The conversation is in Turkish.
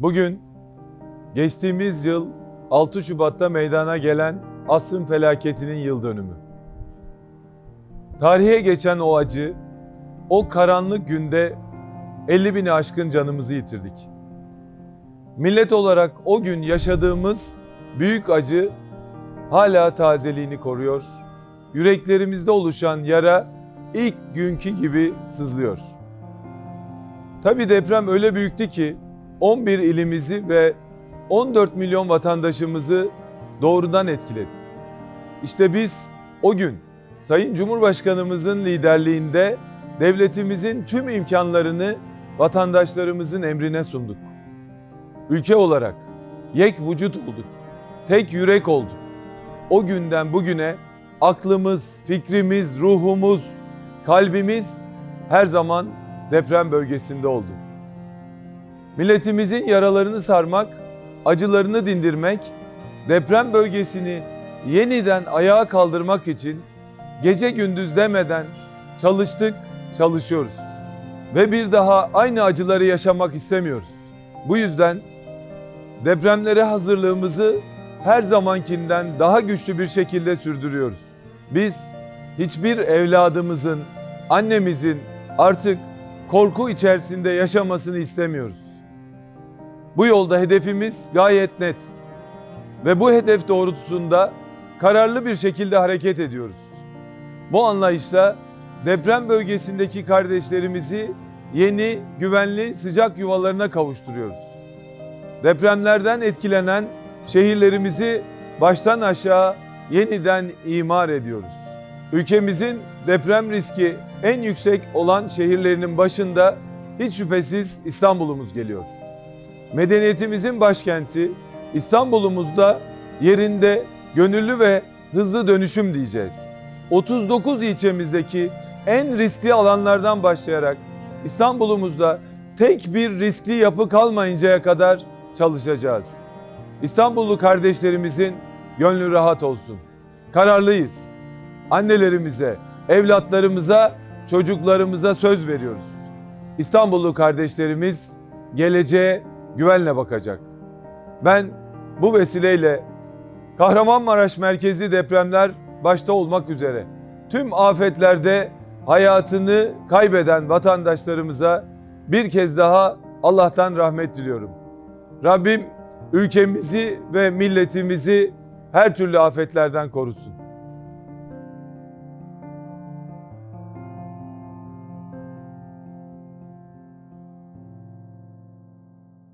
Bugün geçtiğimiz yıl 6 Şubat'ta meydana gelen asrın felaketinin yıl dönümü. Tarihe geçen o acı, o karanlık günde 50 bini aşkın canımızı yitirdik. Millet olarak o gün yaşadığımız büyük acı hala tazeliğini koruyor. Yüreklerimizde oluşan yara ilk günkü gibi sızlıyor. Tabii deprem öyle büyüktü ki 11 ilimizi ve 14 milyon vatandaşımızı doğrudan etkiledi. İşte biz o gün Sayın Cumhurbaşkanımızın liderliğinde devletimizin tüm imkanlarını vatandaşlarımızın emrine sunduk. Ülke olarak yek vücut olduk, tek yürek olduk. O günden bugüne aklımız, fikrimiz, ruhumuz, kalbimiz her zaman deprem bölgesinde oldu. Milletimizin yaralarını sarmak, acılarını dindirmek, deprem bölgesini yeniden ayağa kaldırmak için gece gündüz demeden çalıştık, çalışıyoruz. Ve bir daha aynı acıları yaşamak istemiyoruz. Bu yüzden depremlere hazırlığımızı her zamankinden daha güçlü bir şekilde sürdürüyoruz. Biz hiçbir evladımızın, annemizin artık korku içerisinde yaşamasını istemiyoruz. Bu yolda hedefimiz gayet net ve bu hedef doğrultusunda kararlı bir şekilde hareket ediyoruz. Bu anlayışla deprem bölgesindeki kardeşlerimizi yeni, güvenli, sıcak yuvalarına kavuşturuyoruz. Depremlerden etkilenen şehirlerimizi baştan aşağı yeniden imar ediyoruz. Ülkemizin deprem riski en yüksek olan şehirlerinin başında hiç şüphesiz İstanbul'umuz geliyor. Medeniyetimizin başkenti İstanbul'umuzda yerinde gönüllü ve hızlı dönüşüm diyeceğiz. 39 ilçemizdeki en riskli alanlardan başlayarak İstanbul'umuzda tek bir riskli yapı kalmayıncaya kadar çalışacağız. İstanbullu kardeşlerimizin gönlü rahat olsun. Kararlıyız. Annelerimize, evlatlarımıza, çocuklarımıza söz veriyoruz. İstanbullu kardeşlerimiz geleceğe güvenle bakacak. Ben bu vesileyle Kahramanmaraş merkezli depremler başta olmak üzere tüm afetlerde hayatını kaybeden vatandaşlarımıza bir kez daha Allah'tan rahmet diliyorum. Rabbim ülkemizi ve milletimizi her türlü afetlerden korusun.